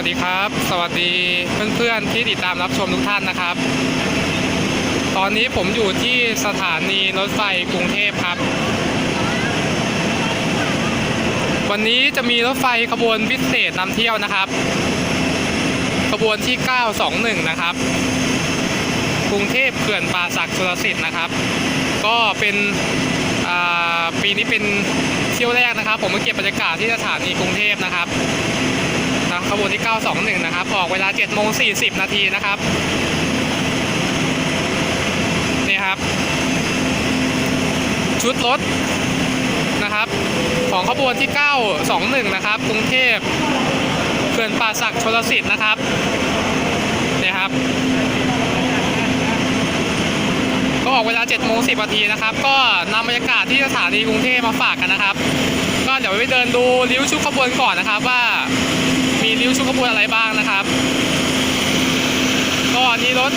วัสดีครับ สวัสดีเพื่อนๆที่ติดตามรับชมทุกท่านนะครับ ตอนนี้ผมอยู่ที่สถานีรถไฟกรุงเทพครับ วันนี้จะมีรถไฟขบวนพิเศษนำเที่ยวนะครับ ขบวนที่ 921 นะครับ กรุงเทพเขื่อนป่าสักชลสิทธิ์นะครับ ก็เป็นปีนี้เป็นเที่ยวแรกนะครับ ผมมาเก็บบรรยากาศที่สถานีกรุงเทพนะครับ ขบวนที่ 921 นะครับ ออกเวลา7โมง40 นาทีนะครับ นี่ครับ ชุดรถนะครับ ของขบวนที่ 921 นะครับ กรุงเทพเขื่อนป่าสักชลสิทธิ์นะครับ นี่ครับ ก็ออกเวลา7โมง10 นาทีนะครับ ก็นำบรรยากาศที่สถานีกรุงเทพมาฝากกันนะครับ ก็เดี๋ยวไปเดินดูริ้วชุดขบวนก่อนนะครับว่า มีริ้วชุกขบวนอะไรบ้างนะครับ ก็อันนี้รถ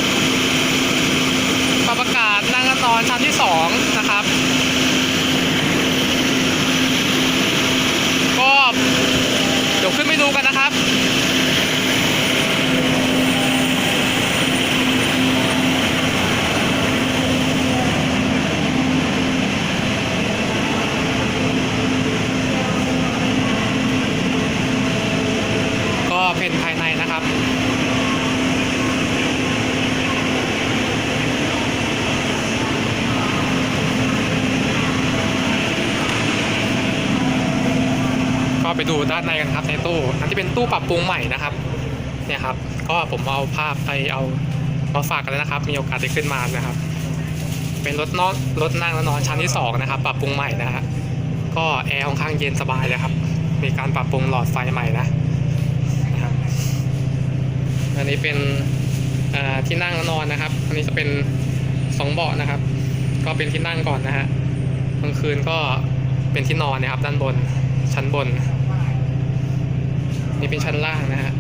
ปรับอากาศนั่งตอนชั้นที่ 2 นะครับ ก็เดี๋ยวขึ้นไปดูกันนะครับ ก็เป็นภายในนะครับ ก็ ไปดูด้านในกันครับในตู้ อันที่เป็นตู้ปรับปรุงใหม่นะครับ เนี่ยครับ ก็ผมเอาภาพไปเอามาฝากกันแล้วนะครับ มีโอกาสได้ขึ้นมานะครับ เป็นรถนอนรถนั่งและนอนชั้นที่สองนะครับ ปรับปรุงใหม่นะฮะ ก็แอร์ค่อนข้างเย็นสบายเลยครับ มีการปรับปรุงหลอดไฟใหม่นะนะครับ อันนี้เป็นอ่าที่นั่งและนอนนะครับ อันนี้จะเป็นสองเบาะนะครับ ก็เป็นที่นั่งก่อนนะฮะกลางคืนก็เป็นที่นอนนะครับด้านบนชั้นบน นี่เป็นชั้นล่างนะฮะ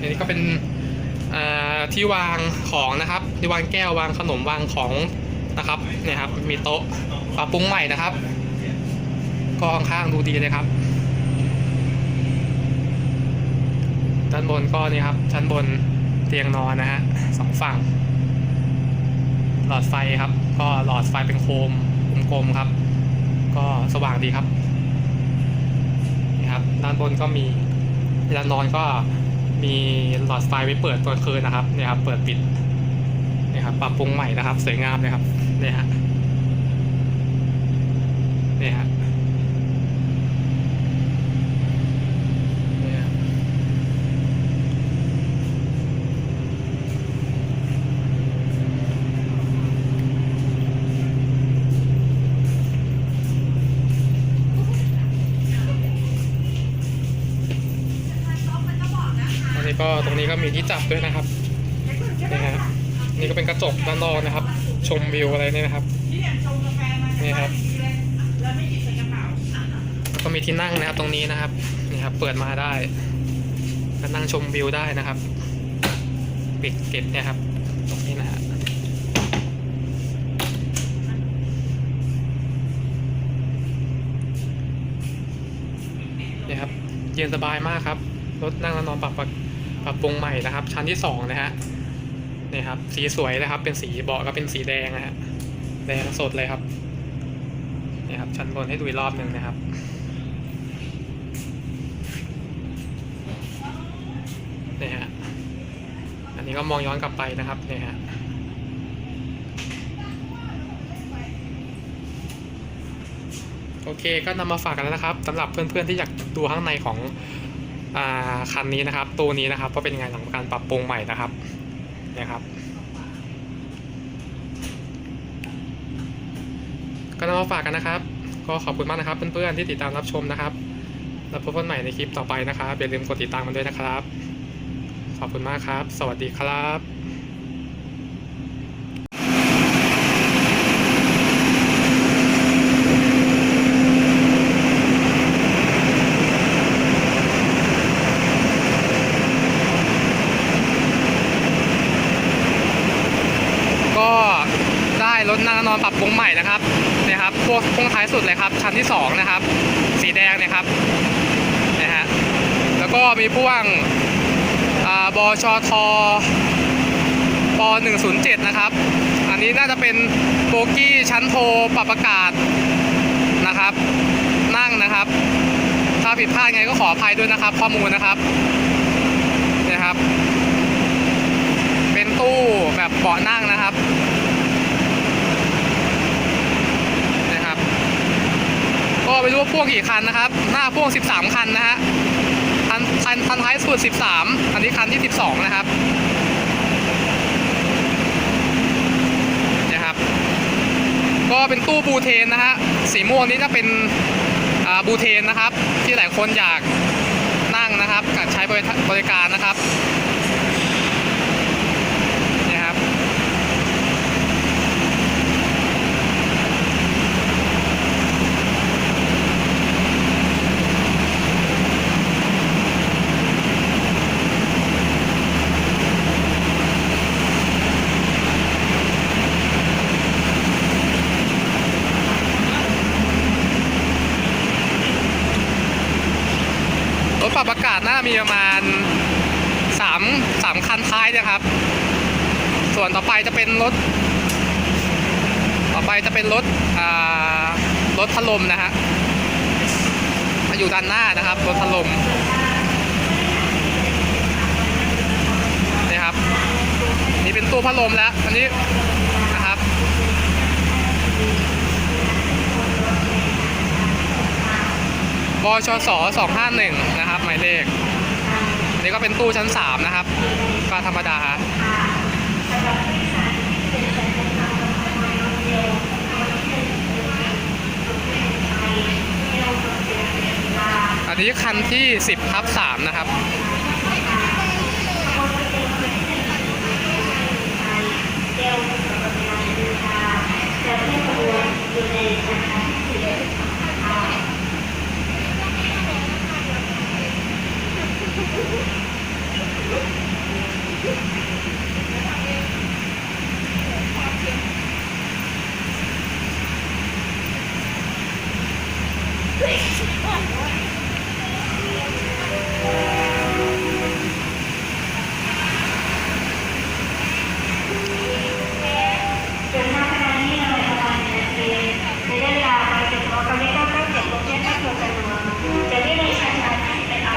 อันนี้ก็เป็นที่วางของนะครับ ที่วางแก้ววางขนมวางของนะครับเนี่ยครับ มีโต๊ะปรับปรุงใหม่นะครับ ก็ค่อนข้างดูดีเลยครับ ด้านบนก็นี่ครับ ชั้นบนเตียงนอนนะฮะสองฝั่ง หลอดไฟครับ ก็หลอดไฟเป็นโคมกลมๆครับ ก็สว่างดีครับ นี่ครับ ด้านบนก็มีเวลานอนก็มีหลอดไฟไว้เปิดตอนคืนนะครับเนี่ยครับเปิดปิดนี่ครับปรับปรุงใหม่นะครับ สวยงามเลยครับเนี่ยฮะเนี่ยฮะ ก็ตรงนี้ก็มีที่จับด้วยนะครับนี่ฮะนี่ก็เป็นกระจกด้านนอกนะครับ ชมวิวอะไรเนี่ยนะครับนี่ครับก็มีที่นั่งนะครับตรงนี้นะครับนี่ครับ เปิดมาได้ก็นั่งชมวิวได้นะครับ ปิดเก็บเนี่ยครับ ตรงนี้นะฮะนี่ครับ เย็นสบายมากครับ รถนั่งแล้วนอนปรับปรับ ปรับปรุงใหม่นะครับ ชั้นที่สองนะฮะนี่ครับ สีสวยนะครับ เป็นสีเบาะก็เป็นสีแดงนะฮะแดงสดเลยครับนี่ครับ ชั้นบนให้ดูอีกรอบหนึ่งนะครับนี่ฮะอันนี้ก็มองย้อนกลับไปนะครับนี่ฮะโอเคก็นำมาฝากกันแล้วนะครับสำหรับเพื่อนๆที่อยากดูข้างในของ คันนี้นะครับตัวนี้นะครับก็เป็นงานของการปรับปรุงใหม่นะครับเนี่ยครับก็นำมาฝากกันนะครับ ก็ขอบคุณมากนะครับเพื่อนๆที่ติดตามรับชมนะครับแล้วพบกันใหม่ในคลิปต่อไปนะครับอย่าลืมกดติดตามกันด้วยนะครับ ขอบคุณมากครับ สวัสดีครับ ก็ได้รถนั่งนอนปรับปรุงใหม่นะครับเนี่ยครับ พวกพวกไท้ายสุดเลยครับ ชั้นที่สองนะครับ สีแดงเนะครับนะฮะแล้วก็มีพ่วงอ่าบชทป107 นะครับ อันนี้น่าจะเป็นโบกี้ชั้นโทรปรับอากาศนะครับ นั่งนะครับ ถ้าผิดพลาดไงก็ขออภัยด้วยนะครับ ข้อมูลนะครับนี่ยครับ เป็นตู้แบบเบาะนั่งนะครับ ก็ไม่รู้ ว่าพ่วงกี่คันนะครับ หน้าพ่วง 13 คันนะฮะ คันคันคันท้ายสุด 13 อันนี้คันที่ 12 นะครับนะครับ ก็เป็นตู้บูเทนนะฮะ สีม่วงนี้จะเป็นอ่าบูเทนนะครับ ที่หลายคนอยากนั่งนะครับกับใช้บริการนะครับ ถปรับอากาศน่ามีประมาณสามสามคันท้ายนะครับ ส่วนต่อไปจะเป็นรถ ต่อไปจะเป็นรถอ่ารถพัดลมนะฮะมาอยู่ด้านหน้านะครับรถพัดลมนี่ครับ นี่เป็นตู้พัดลมแล้ว อันนี้นะครับ บ ชส251 นะครับ หมายเลข อันนี้ก็เป็นตู้ชั้น 3 นะครับก็ธรรมดาอันนี้คันที่ 10ทับ3นะครับ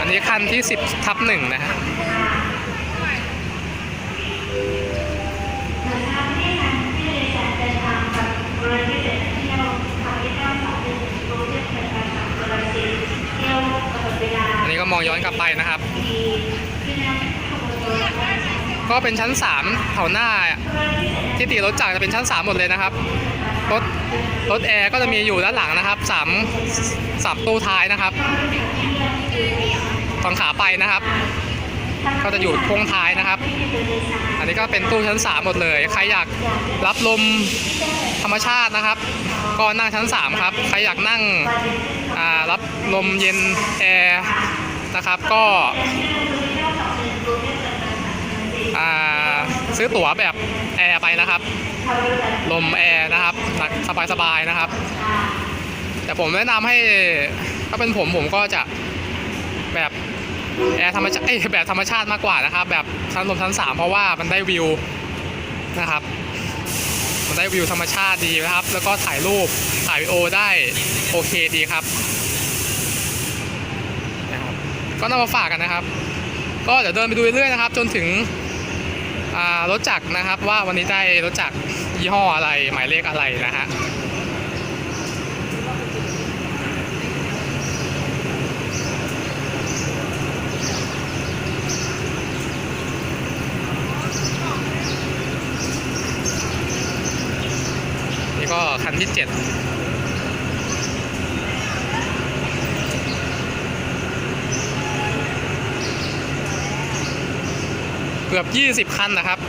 อัน นี้คันที่10ทับ1นะฮะอันนี้ก็มองย้อนกลับไปนะครับ ก็เป็นชั้น3แถวหน้าที่ตีรถจักรจะเป็นชั้น3หมดเลยนะครับรถรถแอร์ก็จะมีอยู่ด้านหลังนะครับ3 3ตู้ท้ายนะครับ ฝั่งขาไปนะครับ ก็จะอยู่พวงท้ายนะครับ อันนี้ก็เป็นตู้ชั้น 3 หมดเลย ใครอยากรับลมธรรมชาตินะครับ ก็นั่งชั้น 3 ครับ ใครอยากนั่งรับลมเย็นแอร์นะครับ ก็ซื้อตั๋วแบบแอร์ไปนะครับ ลมแอร์นะครับสบายๆนะครับ แต่ผมแนะนำให้ถ้าเป็นผมผมก็จะแบบ แอร์ธรรมชาติแบบธรรมชาติมากกว่านะครับ แบบชั้นลมชั้นสามเพราะว่ามันได้วิวนะครับ มันได้วิวธรรมชาติดีนะครับ แล้วก็ถ่ายรูปถ่ายวิดีโอได้โอเคดีครับนะครับ ก็นำมาฝากกันนะครับ ก็เดี๋ยวเดินไปดูเรื่อยๆนะครับ จนถึงรถจักรนะครับว่าวันนี้ได้รถจักรยี่ห้ออะไรหมายเลขอะไรนะฮะ ที่เจ็ดเกือบ20คันนะครับ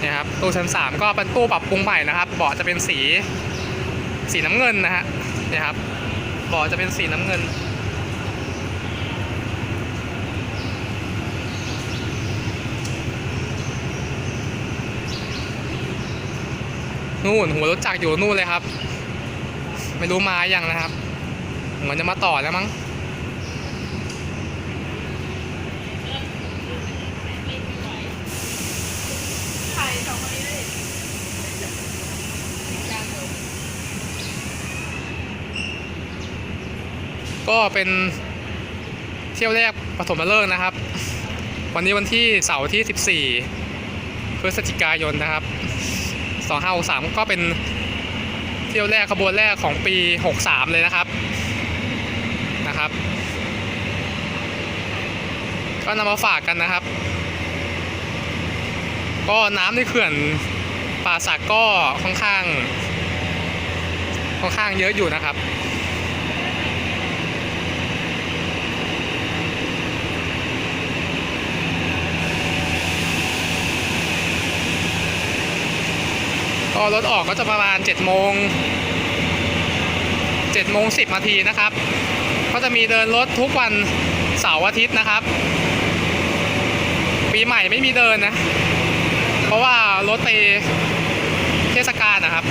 เนี่ยครับตู้ชั้น3ก็เป็นตู้ปรับปรุงใหม่นะครับเบาะจะเป็นสีสีน้ำเงินนะฮะเนี่ยครับเบาะจะเป็นสีน้ำเงิน นู่นหัวรถจักรอยู่นู่นเลยครับ ไม่รู้มาอยังนะครับเหมือนจะมาต่อแล้วมั้งก็เป็นเที่ยวแรกปฐมฤกษ์นะครับ วันนี้วันที่เสาร์ที่ 14 พฤศจิกายนนะครับ 2563 ก็เป็นเที่ยวแรกขบวนแรกของปี 63 เลยนะครับนะครับ ก็นำมาฝากกันนะครับ ก็น้ำในเขื่อนป่าสักก็ค่อนข้าง ค่อนข้างเยอะอยู่นะครับ รถออกก็จะประมาณ7โมง7โมง10นาทีนะครับ ก็จะมีเดินรถทุกวันเสาร์อาทิตย์นะครับ ปีใหม่ไม่มีเดินนะ เพราะว่ารถไปเทศกาลนะครับ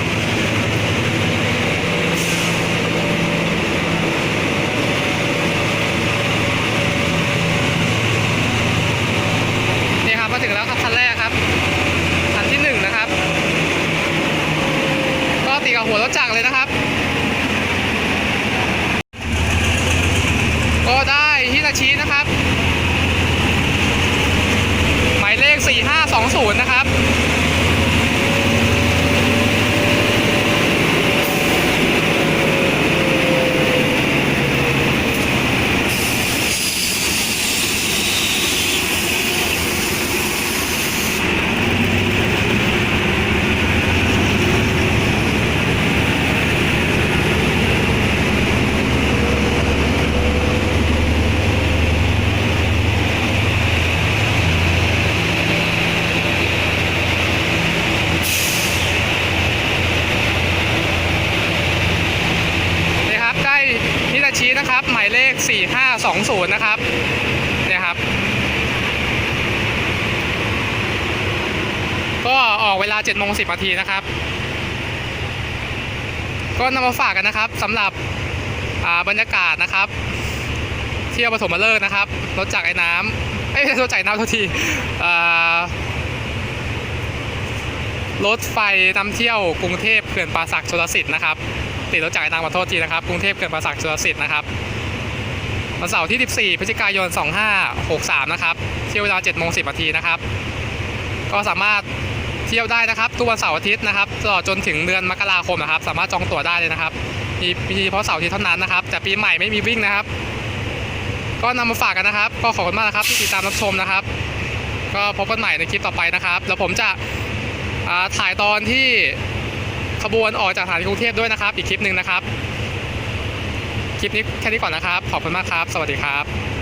มาถึงแล้วครับคันแรกครับคันที่หนึ่งนะครับ ก็ติดกับหัวรถจักรเลยนะครับ ก็ได้ฮิตาชินะครับ หมายเลข 4520 นะครับ นี่ครับได้ฮิตาชินะครับ หมายเลข 0นะครับ เนี่ยครับ ก็ออกเวลา7โมง10นาทีนะครับ ก็นำมาฝากกันนะครับสำหรับบรรยากาศนะครับ เที่ยวปฐมฤกษ์นะครับรถจักรไอ้น้ำเอ้ยรถจักรน้ำทุกทีรถไฟนำเที่ยวกรุงเทพเขื่อนป่าสักชลสิทธิ์นะครับติดรถจักรยานขอโทษทีนะครับกรุงเทพเกิดมาสักชลสิทธิ์นะครับ วันเสาร์ที่ 14 พฤศจิกายน 2563 นะครับเที่ยวเวลา7โมง10นาทีนะครับ ก็สามารถเที่ยวได้นะครับ ทุกวันเสาร์อาทิตย์นะครับตลอดจนถึงเดือนมกราคมนะครับ สามารถจองตั๋วได้เลยนะครับ มีมีเฉพาะเสาร์อาทิตย์เท่านั้นนะครับ แต่ปีใหม่ไม่มีวิ่งนะครับ ก็นำมาฝากกันนะครับ ก็ขอบคุณมากนะครับที่ติดตามรับชมนะครับ ก็พบกันใหม่ในคลิปต่อไปนะครับ แล้วผมจะถ่ายตอนที่ขบวนออกจากสถานีกรุงเทพด้วยนะครับ อีกคลิปหนึ่งนะครับ ลิปนี้แค่นี้ก่อนนะครับ ขอบคุณมากครับ สวัสดีครับ